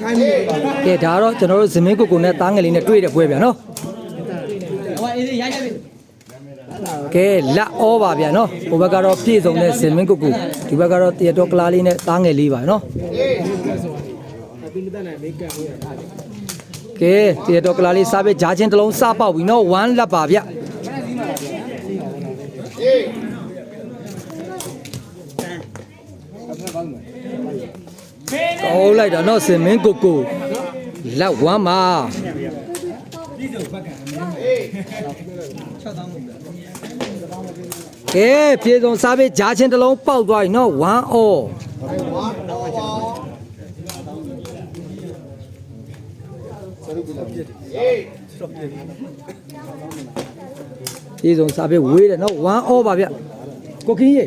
ခိုင်းနေပါကဲဒါကတော့ကျွန်တော်တို့ဇမင်းကိုကိုနဲ့တားငယ်လေးနဲ့တွေ့တဲ့ပွဲဗျာနော်ဟိုအေးရိုက်ရိုက်ပြီကဲလက်ဩပါဗျာနော်ဟိုဘက်ကတော့ပြည့်စုံတဲ့ဇမင်းကိုကိုဒီဘက်ကတော့တရတော်ကလားလေးနဲ့တားငယ်လေးပါနော်ဒီမတနိုင်မေးကန်ဟုတ်ရတာကဲတရတော်ကလားလေးစားပဲဂျာချင်းတစ်လုံးစပေါက်ပြီနော်1လက်ပါဗျာ ကောင်းလိုက်တာနော်ဇမင်းကိုကိုလက်1ပါကဲပြေဆုံးစားပဲဂျာချင်းတစ်လုံးပေါက်သွားပြီနော်1 all ပြေဆုံးစားပဲဝေးတယ်နော်1 all ပါဗျကိုကင်းရေ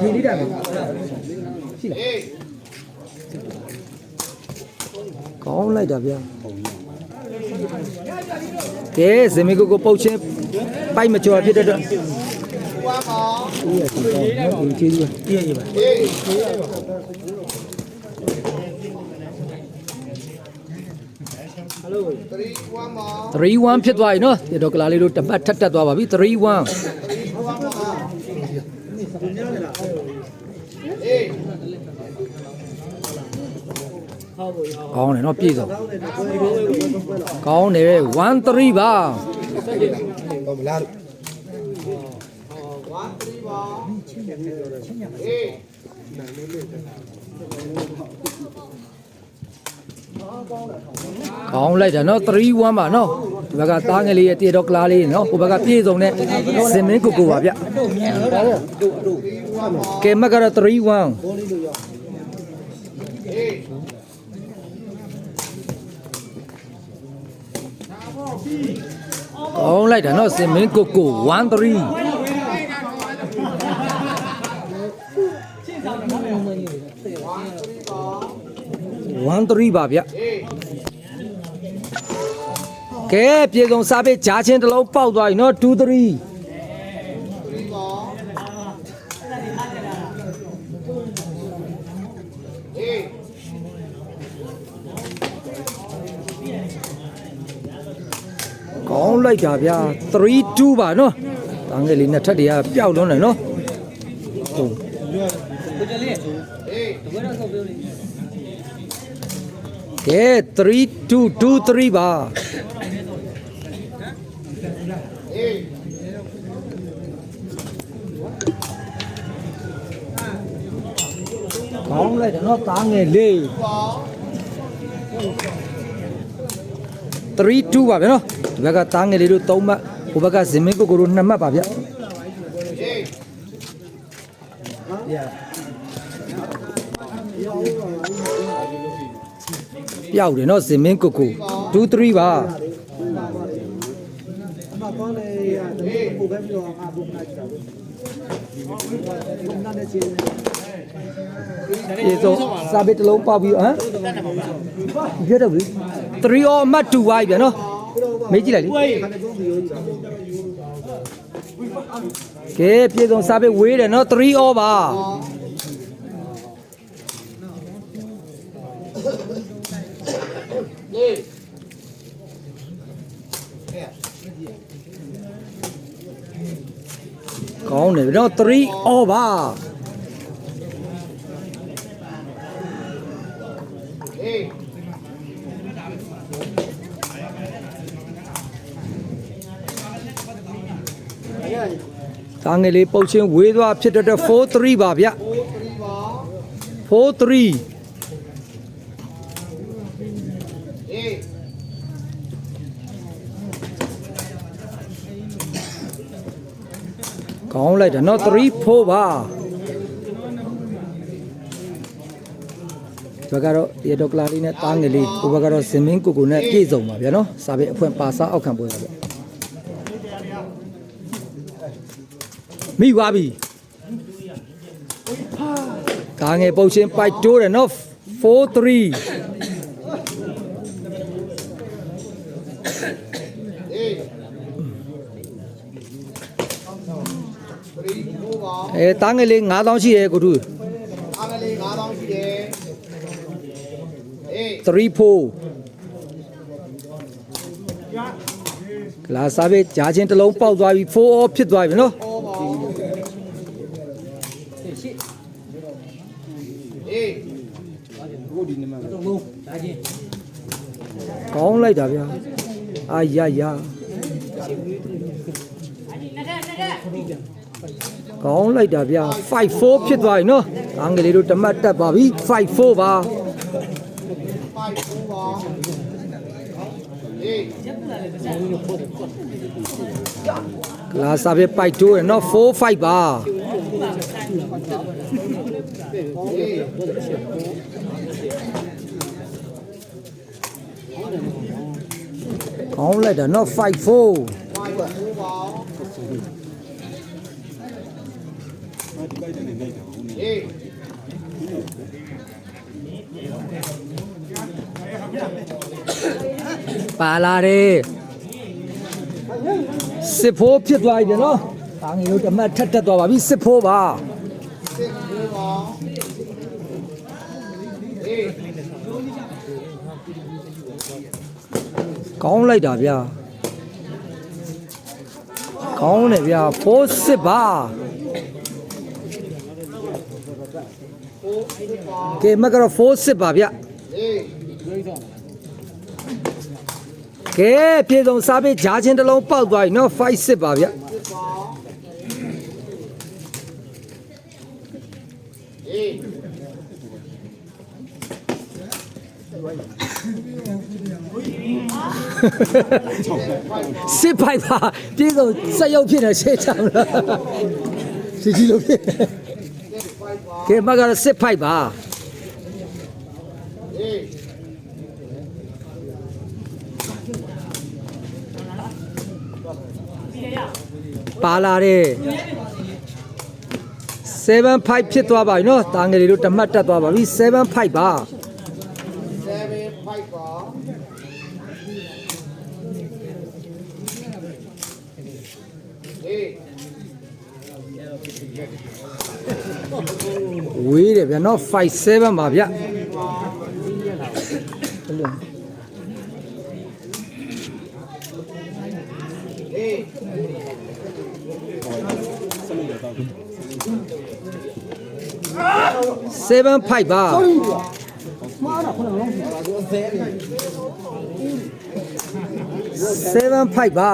ဒီလေးတာမယ်ရှိလား ကောင်းလိုက်တာဗျကဲဇမီကိုကိုပုတ်ချင်းပိုက်မကျော်ဖြစ်တဲ့အတွက်ဝါပါအေးဒီကျေးဇူးပါအေးအေးပါ3-1ဖြစ်သွားပြီနော်ဒီတော့ကလာလေးတို့တပတ်ထက်တက်သွားပါပြီ3-1 ကောင်းတယ်နော်ပြည့်စုံကောင်းတယ်1-3ပါတော့မလားကောင်းလိုက်တာနော်3-1ပါနော်ဒီဘက်ကသားငယ်လေးရဲ့တေတော့ကလားလေးနော်ဟိုဘက်ကပြည့်စုံတဲ့စင်မင်းကိုကိုပါဗျကဲမက်ကတော့3-1 လိုက်တာနော်စင်မင်းကိုကို1-3 1-3ပါဗျကဲပြေဆုံးစားပေးဂျာချင်းတစ်လုံးပေါက်သွားပြီနော်2-3ကောင်း လိုက်တာဗျာ3-2ပါနော်တန်းငယ်လေးနဲ့ထက်တည်းကပျောက်လွန်းတယ်နော်ဟုတ်ကိုကျလေးတပွဲတော့ဆောက်ပြောနေကဲ3 2 2 3ပါကောင်းလိုက်တယ်နော်တားငယ်လေး3 2ပါဗျာနော် ဒီဘက်ကတားငယ်လေးတို့3မှတ်ဟိုဘက်ကဇင်မင်းကိုကိုတို့2မှတ်ပါဗျာပျောက်တယ်နော်ဇင်မင်းကိုကို2 3ပါအမကောင်းလေရတယ်ပုံပဲပြောငါပုံနာချတာဘူးနာနဲ့ချင်းပြေဆုံးစာပေတစ်လုံးပေါက်ပြီးဟမ်ပြတ်တော့ပြီ3 or အမှတ်2ပါပြီဗျာနော် မေးကြည့်လိုက်လေခါနဲ့ပုံပြီးရောကြီးကဲပြေဆုံးစာပေဝေးတယ်နော်3 or ပါကောင်းတယ်ဗျာနော်3 or ပါ တာငယ်လေးပုတ်ချင်းဝေးသွားဖြစ်တဲ့အတွက်4 3ပါဗျ4 3ကောင်းလိုက်တာနော်3 4ပါဘက်ကတော့ဒီတော့ကလာလေးနဲ့တားငယ်လေးဟိုဘက်ကတော့ဇင်မင်းကိုကိုနဲ့ပြည့်စုံပါဗျာနော်စာပေအဖွင့်ပါစာအောက်ခံပွဲပါဗျ မိသွားပြီတားငယ်ပုတ်ချင်းပိုက်တိုးတယ်နော်4 3အဲတားငယ်လေး9000ရှိတယ်ကိုထူးအားကလေး9000ရှိတယ်အေး3 4ကလာစားပဲဂျာချင်းတစ်လုံးပေါက်သွားပြီ4 all ဖြစ်သွားပြီနော် ရှစ် အေး သုံးလုံးဒါချင်း ကောင်းလိုက်တာဗျာအာရရကောင်းလိုက်တာဗျာ5 4ဖြစ်သွားပြီနော်အင်္ဂလိပ်တို့တမတ်တက်ပါပြီ5 4ပါပိုက်ဘူးပါအေးကလာစားပဲပိုက်တိုးရနော်4 5ပါ ကောင်းလိုက်တာနော်5 4ပိုက်ဘူးပါအေးပါလာတယ်စစ်ဖိုးဖြစ်သွားပြီဗျနော်အင်္ဂလိပ်တို့တမတ်ထက်တက်သွားပါပြီစစ်ဖိုးပါစစ်ဘူးပါအေး ကောင်းလိုက်တာဗျာကောင်းတယ်ဗျာဖိုးစစ်ပါကဲမကတော့ဖိုးစစ်ပါဗျအေးကဲပြေဆုံးစားပေးဂျာချင်းတစ်လုံးပေါက်သွားပြီနော်5စစ်ပါဗျစစ်ပါအေး စစ်ဖိုက်ပါပြေဆုံးစက်ရုပ်ဖြစ်နေရှေ့ချောင်းလားစီကြီးလို့ဖြစ်စစ်ပိုက်ပါကဲမကတော့စစ်ဖိုက်ပါအေးပါလာတယ်7 5ဖြစ်သွားပါပြီနော်တာငယ်လေးတို့တမတ်တက်သွားပါပြီ7 5ပါ7ပိုက်ပါအေး ဝေးတယ်ဗျာနော်5 7ပါဗျအေး7 5ပါ 7 5ပါ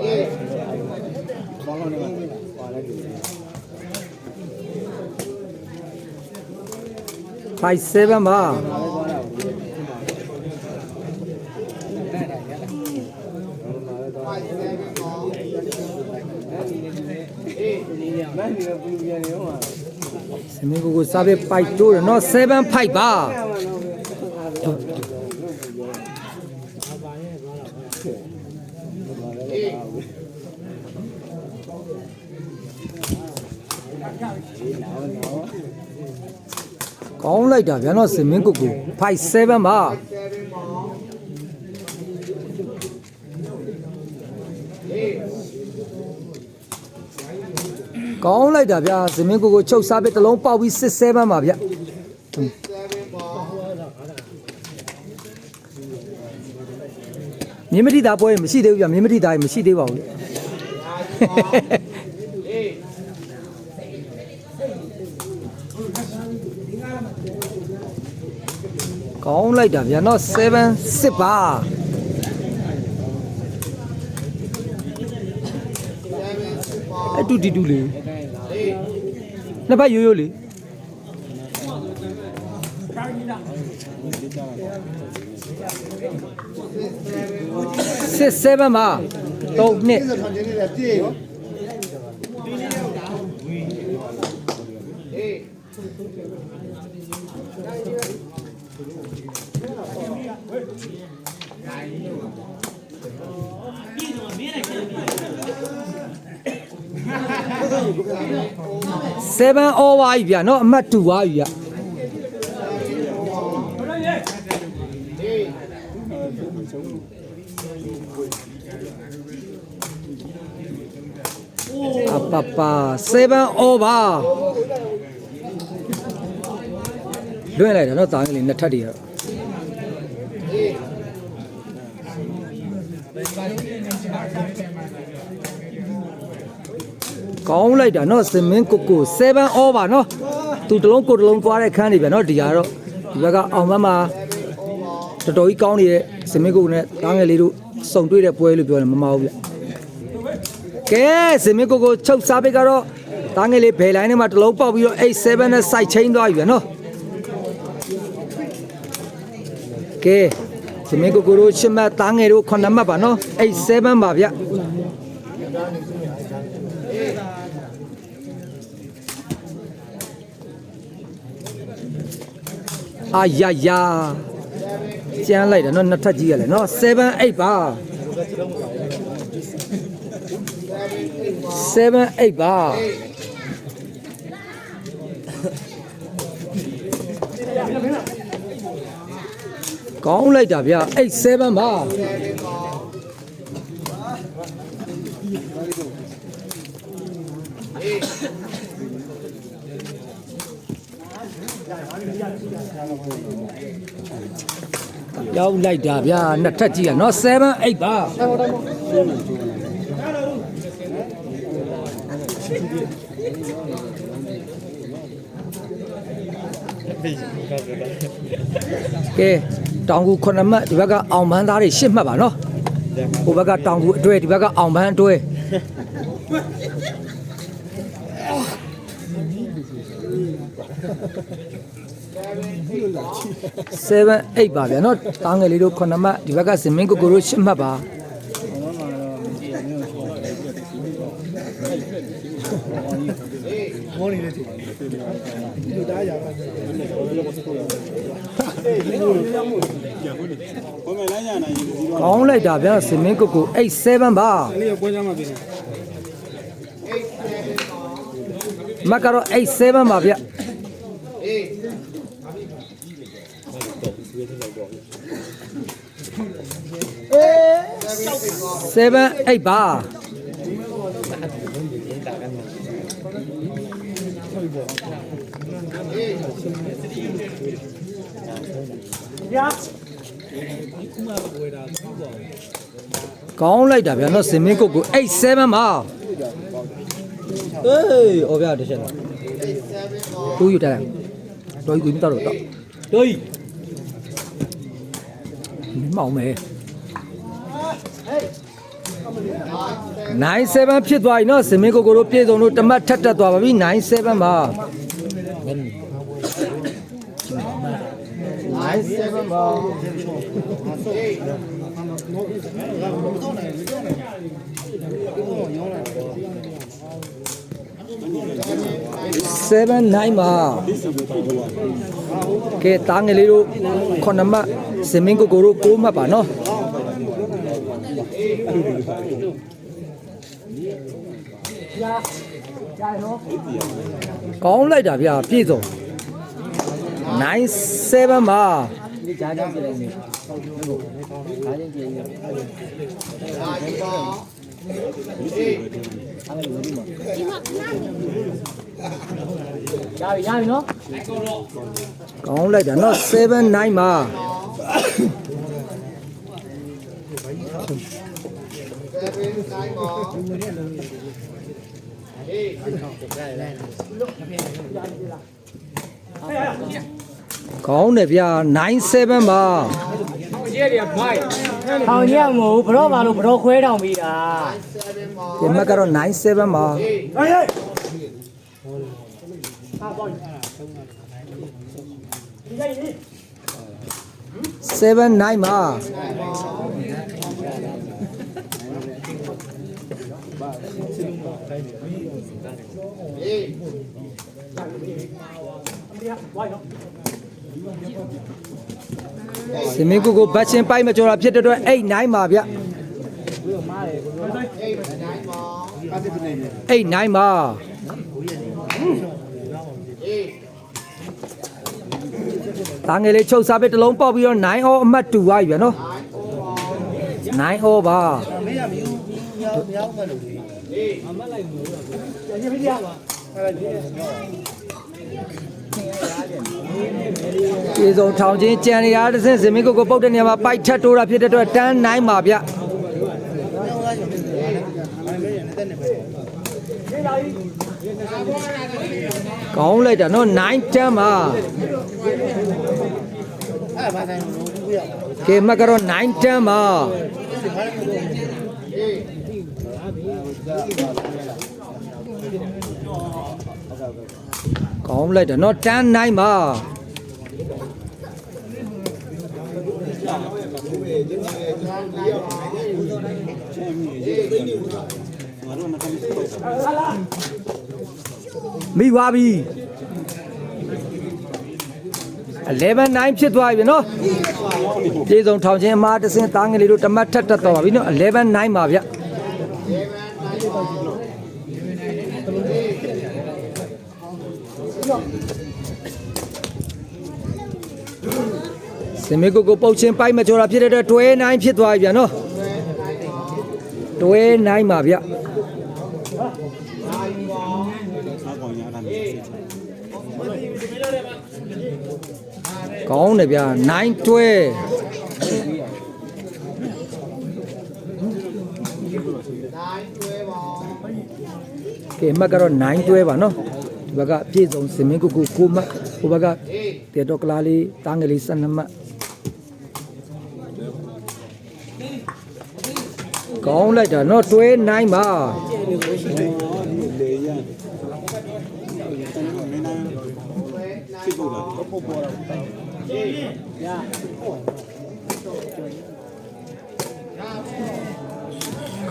အေး5 7ပါ ပိုက်7ပါအေး စ မင်းကိုကိုစားပဲပိုက်တိုးတယ်နော်7 5ပါကောင်းလိုက်တာဗျာနော်စမင်းကိုကို5 7ပါ7ပါအေး ကောင်းလိုက်တာဗျာစမင်းကိုကိုချုပ်စားပဲတစ်လုံးပေါက်ပြီး6 7ပါဗျာ7ပါမြင်းမတိသားပွဲမရှိသေးဘူးဗျာမြင်းမတိသားမရှိသေးပါဘူးလေအေးကောင်းလိုက်တာဗျာနော်7 6ပါ7စစ်ပါအတူတီတူလေးအေး နှစ်ဖက်ရိုးရိုးလေးစစ်7ပါ3နှစ်ဆ 7 over ကြီးဗျာနော်အမှတ်2ပါကြီးဗျာအပပ7 over လွှင့်လိုက်တာနော်တာငယ်လေးနှစ်ထပ်တည်းရတော့ ကောင်းလိုက်တာနော်စင်မင်းကိုကို7 over နော်သူတလုံးကိုတလုံးသွားတဲ့ခန်းနေပြန်နော်ဒီကတော့ဒီဘက်ကအောင်မမတော်တော်ကြီးကောင်းနေတဲ့စင်မင်းကိုကိုနဲ့တားငယ်လေးတို့စုံတွေ့တဲ့ပွဲလို့ပြောတယ်မမဟုတ်ဗျကဲစင်မင်းကိုကိုချုပ်စားပိတ်ကတော့တားငယ်လေးဘယ်လိုင်းထဲမှာတလုံးပေါက်ပြီးတော့87နဲ့ site chain သွားပြီဗျနော်ကဲစင်မင်းကိုကိုတို့ရှစ်မှတ်တားငယ်တို့9မှတ်ပါနော်87ပါဗျ အာယာယာကျန်းလိုက်တယ်နော်နှစ်ထပ်ကြီးရလဲနော်7 8ပါ7 8ပါကောင်းလိုက်တာဗျ8 7ပါ ရောက်လိုက်တာဗျနှစ်ထပ်ကြီးရနော်7 8ပါကဲတောင်ကူ9မှတ်ဒီဘက်ကအောင်ပန်းသားတွေ10မှတ်ပါနော်ဟိုဘက်ကတောင်ကူအတွဲဒီဘက်ကအောင်ပန်းအတွဲ 7 8ပါဗျာနော်တားငယ်လေးတို့9မှတ်ဒီဘက်ကစင်မင်းကိုကိုတို့10မှတ်ပါကောင်းလိုက်တာဗျာစင်မင်းကိုကို8 7ပါလေးကိုပွဲချမှာပြင်တယ်မတ်ကတော့8 7ပါဗျာ 7 8ပါကောင်းလိုက်တာဗျာနော်စင်မင်းကုတ်ကို8 7ပါအေးအော်ဗျာတစ်ချက်တော့2ယူတက်တော်ကြီးကိုမြတ်တော့တော့တော်ကြီး မောင်မယ်97ဖြစ်သွားပြီเนาะစင်မင်းကိုကိုတို့ပြေဆုံးတို့တမတ်ထက်တက်သွားပါပြီ97ပါ97ပါ7 79မှာကဲတားငယ်လေးတို့ခုနှစ်မှဇမင်းကိုကိုတို့ကိုးမှတ်ပါနော်ကောင်းလိုက်တာဗျာပြည့်စုံ97ပါဒီမှာ ရပြီရပြီနော်ကောင်းလိုက်တာနော်7 9မှာကောင်းတယ်ဗျာ97ပါထောင်ရက်မဟုတ်ဘရောပါလို့ဘရောခွဲတောင်ပြီးတာဒီမှာကတော့97ပါဟေးဟေး 7 9ပါစမင်းကူကိုဘတ်ချင်းပိုက်မကြော်တာဖြစ်တဲ့အတွက်8 9ပါဗျ8 9ပါ တာငယ်လေးချုပ်စားပဲတစ်လုံးပေါက်ပြီးတော့9 all အမှတ်တူသွားပြီဗျာနော်9 all ပါမင်းကမယူမရောက်မရောက်မှလို့လေအမှတ်လိုက်လို့ရရမရပါပြေဆုံးထောင်ချင်းကြံရရားတစ်ဆင့်ဇင်မင်းကိုကိုပုတ်တဲ့နေရာမှာပိုက်ထက်တိုးတာဖြစ်တဲ့အတွက်တန်းနိုင်ပါဗျ။ဒီလာကြီး င်းလိုက်တာနော်9တန်းပါကဲမကတော့9တန်းပါကောင်းလိုက်တာနော်တန်း9ပါ မိသွားပြီ11 9ဖြစ်သွားပြီနော်ပြေဆုံးထောင်ချင်းအမားတစင်းသားငယ်လေးတို့တမတ်ထက်တက်တော့ပါပြီနော်11 9ပါဗျစမေကိုကိုပုတ်ချင်းပိုက်မကျော်တာဖြစ်တဲ့အတွက်တွဲ9ဖြစ်သွားပြီဗျနော်တွဲ9ပါဗျ ကောင်းတယ်ဗျာ9တွဲကဲမတ်ကတော့9တွဲပါနော်ဒီဘက်ကပြည့်စုံစင်မင်းကုကုကိုမတ်ဟိုဘက်ကတေတော့ကလာလေးတားငယ်လေး12မတ်ကောင်းလိုက်တာနော်တွဲ9ပါ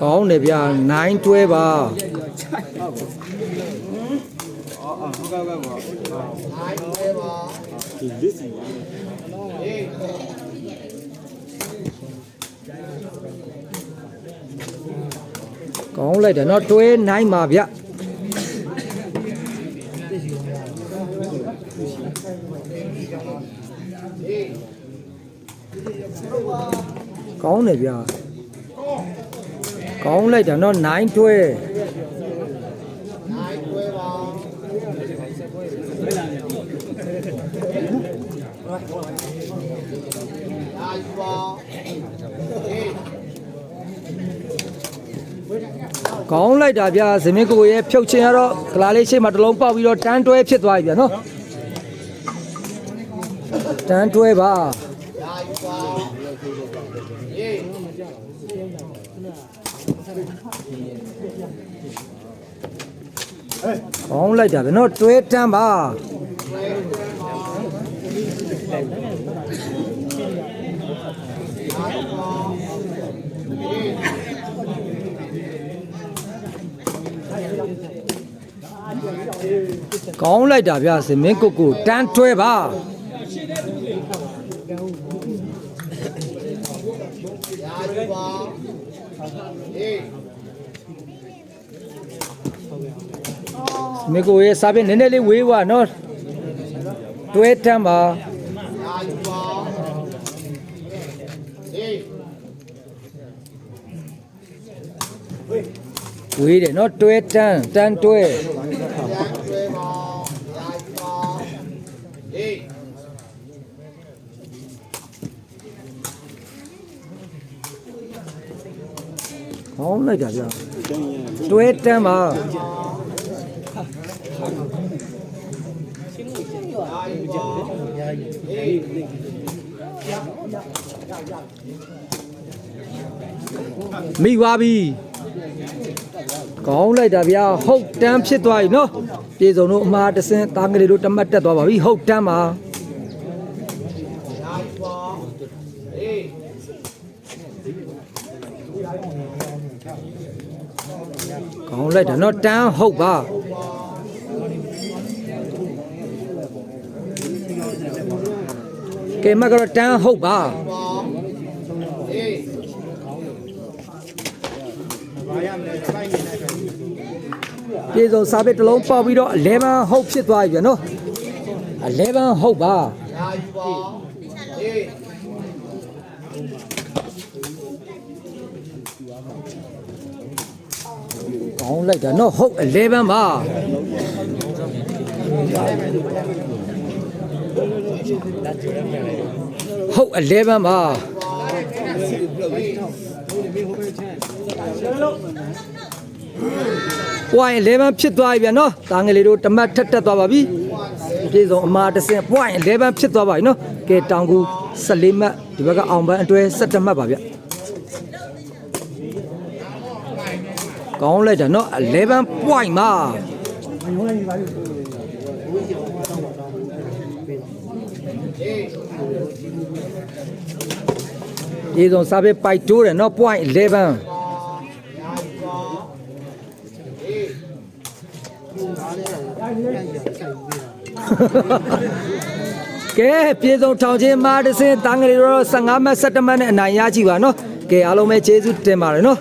ကောင်းတယ်ဗျာ9တွဲပါကောင်းလိုက်တယ်နော်တွဲ9ပါဗျာ ကောင်းတယ်ဗျာကောင်းလိုက်တာနော်9တွဲကောင်းလိုက်တာဗျာဇမင်းကိုကိုရဲ့ဖြုတ်ချင်ရတော့ကလာလေးရှိမှတစ်လုံးပေါက်ပြီးတော့တန်းတွဲဖြစ်သွားပြီဗျာနော် တန်းတွဲပါအောင်းလိုက်တာဗျနော်တွဲတန်းပါကောင်းလိုက်တာဗျာစင်မင်းကိုကိုတန်းတွဲပါ မေကိုရဲ့စာပြင်နည်းနည်းလေးဝေးွားနော်တွဲတမ်းပါဝေးတယ်နော်တွဲတန်းတန်းတွဲကောင်းလိုက်တာဗျတွဲတန်းပါ မိသွားပြီကောင်းလိုက်တာဗျာဟုတ်တန်းဖြစ်သွားပြီနော်ပြေစုံတို့အမားတစင်းသားငယ်လေးတို့တမတ်တက်သွားပါပြီဟုတ်တန်းပါကောင်းလိုက်တာနော်တန်းဟုတ်ပါ ကဲမကတော့တန်းဟုတ်ပါပြေစုံစားပစ်တစ်လုံးပေါက်ပြီးတော့11ဟုတ်ဖြစ်သွားပြီဗျနော်11ဟုတ်ပါကောင်းလိုက်တာနော်ဟုတ်11ပါ ဟုတ်11ပါ point 11ဖြစ်သွားပြီဗျာနော်တာငယ်လေးတို့တမတ်ထက်တက်သွားပါပြီပြေဆုံးအမာတစ်စင် point 11ဖြစ်သွားပါပြီနော်ကဲတောင်ကူ14မှတ်ဒီဘက်ကအောင်ပန်းအတွဲ17မှတ်ပါဗျကောင်းလိုက်တာနော်11 point မှာ ပြေဆုံးစာပေပိုက်တိုးတယ်နော် point 11ကဲပြေဆုံးထောင်ချင်းမာတစ်စင်းတန်ငယ်တွေတော့15မှတ်17မှတ်နဲ့အနိုင်ရကြည့်ပါနော်ကဲအားလုံးပဲကျေးဇူးတင်ပါတယ်နော်